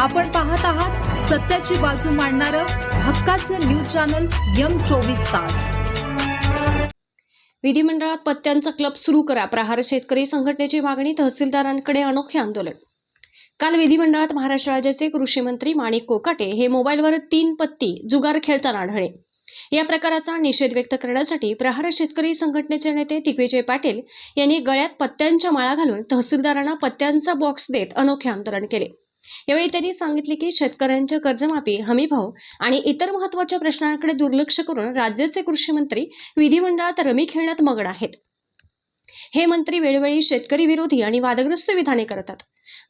आपण पाहत आहात सत्याची बाजू मांडणारं हक्काचं न्यूज चॅनल यम चोवीस तास. विधिमंडळात पत्त्यांचा क्लब सुरू करा प्रहार शेतकरी संघटनेची मागणी तहसीलदारांकडे अनोखे आंदोलन. काल विधिमंडळात महाराष्ट्र राज्याचे कृषी मंत्री माणिक कोकाटे हे मोबाईलवर तीन पत्ती जुगार खेळताना आढळले. या प्रकाराचा निषेध व्यक्त करण्यासाठी प्रहार शेतकरी संघटनेचे नेते दिग्विजय पाटील यांनी गळ्यात पत्त्यांच्या माळा घालून तहसीलदारांना पत्त्यांचा बॉक्स देत अनोखे आंदोलन केले. यावेळी त्यांनी सांगितले की शेतकऱ्यांच्या कर्जमाफी हमीभाव आणि इतर महत्त्वाच्या प्रश्नांकडे दुर्लक्ष करून राज्याचे कृषी मंत्री विधिमंडळात रमी खेळण्यात मगड आहेत. हे मंत्री वेळोवेळी शेतकरी विरोधी आणि वादग्रस्त विधाने करतात.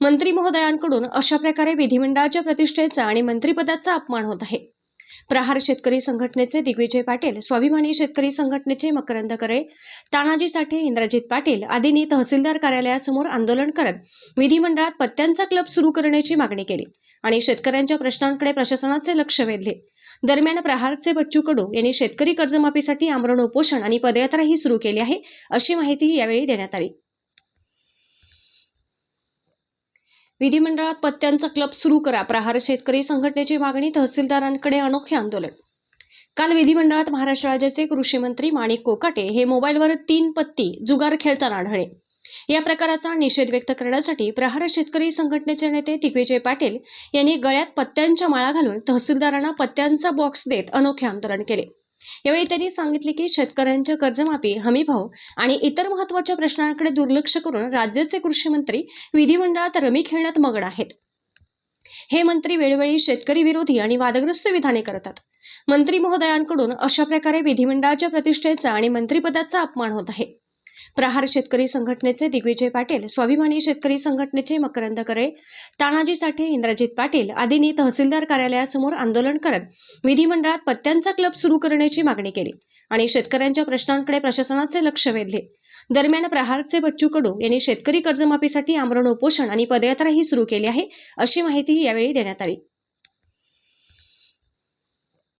मंत्री महोदयांकडून अशा प्रकारे विधिमंडळाच्या प्रतिष्ठेचा आणि मंत्रिपदाचा अपमान होत आहे. प्रहार शेतकरी संघटनेचे दिग्विजय पाटील स्वाभिमानी शेतकरी संघटनेचे मकरंद करे तानाजी साठे इंद्रजित पाटील आदींनी तहसीलदार कार्यालयासमोर आंदोलन करत विधिमंडळात पत्त्यांचा क्लब सुरू करण्याची मागणी केली आणि शेतकऱ्यांच्या प्रश्नांकडे प्रशासनाचे लक्ष वेधले. दरम्यान प्रहारचे बच्चू कडू यांनी शेतकरी कर्जमाफीसाठी आमरण उपोषण आणि पदयात्राही सुरू केली आहे अशी माहिती यावेळी देण्यात आली. विधिमंडळात पत्त्यांचा क्लब सुरू करा. प्रहार शेतकरी संघटनेची मागणी तहसीलदारांकडे अनोखे आंदोलन. काल विधिमंडळात महाराष्ट्र राज्याचे कृषी मंत्री माणिक कोकाटे हे मोबाईलवर तीन पत्ती जुगार खेळताना आढळले. या प्रकाराचा निषेध व्यक्त करण्यासाठी प्रहार शेतकरी संघटनेचे नेते दिग्विजय पाटील यांनी गळ्यात पत्त्यांच्या माळा घालून तहसीलदारांना पत्त्यांचा बॉक्स देत अनोखे आंदोलन केले. यावेळी त्यांनी सांगितले की शेतकऱ्यांच्या कर्जमाफी हमीभाव आणि इतर महत्त्वाच्या प्रश्नांकडे दुर्लक्ष करून राज्याचे कृषी मंत्री विधिमंडळात रमी खेळण्यात मगड आहेत. हे मंत्री वेळोवेळी शेतकरी विरोधी आणि वादग्रस्त विधाने करतात. मंत्री महोदयांकडून अशा प्रकारे विधिमंडळाच्या प्रतिष्ठेचा आणि मंत्रिपदाचा अपमान होत आहे. प्रहार शेतकरी संघटनेचे दिग्विजय पाटील स्वाभिमानी शेतकरी संघटनेचे मकरंद करे तानाजी साठे इंद्रजित पाटील आदींनी तहसीलदार कार्यालयासमोर आंदोलन करत विधिमंडळात पत्त्यांचा क्लब सुरू करण्याची मागणी केली आणि शेतकऱ्यांच्या प्रश्नांकडे प्रशासनाचे लक्ष वेधले. दरम्यान प्रहारचे बच्चू कडू यांनी शेतकरी कर्जमाफीसाठी आमरण उपोषण आणि पदयात्राही सुरू केली आहे अशी माहिती यावेळी देण्यात आली.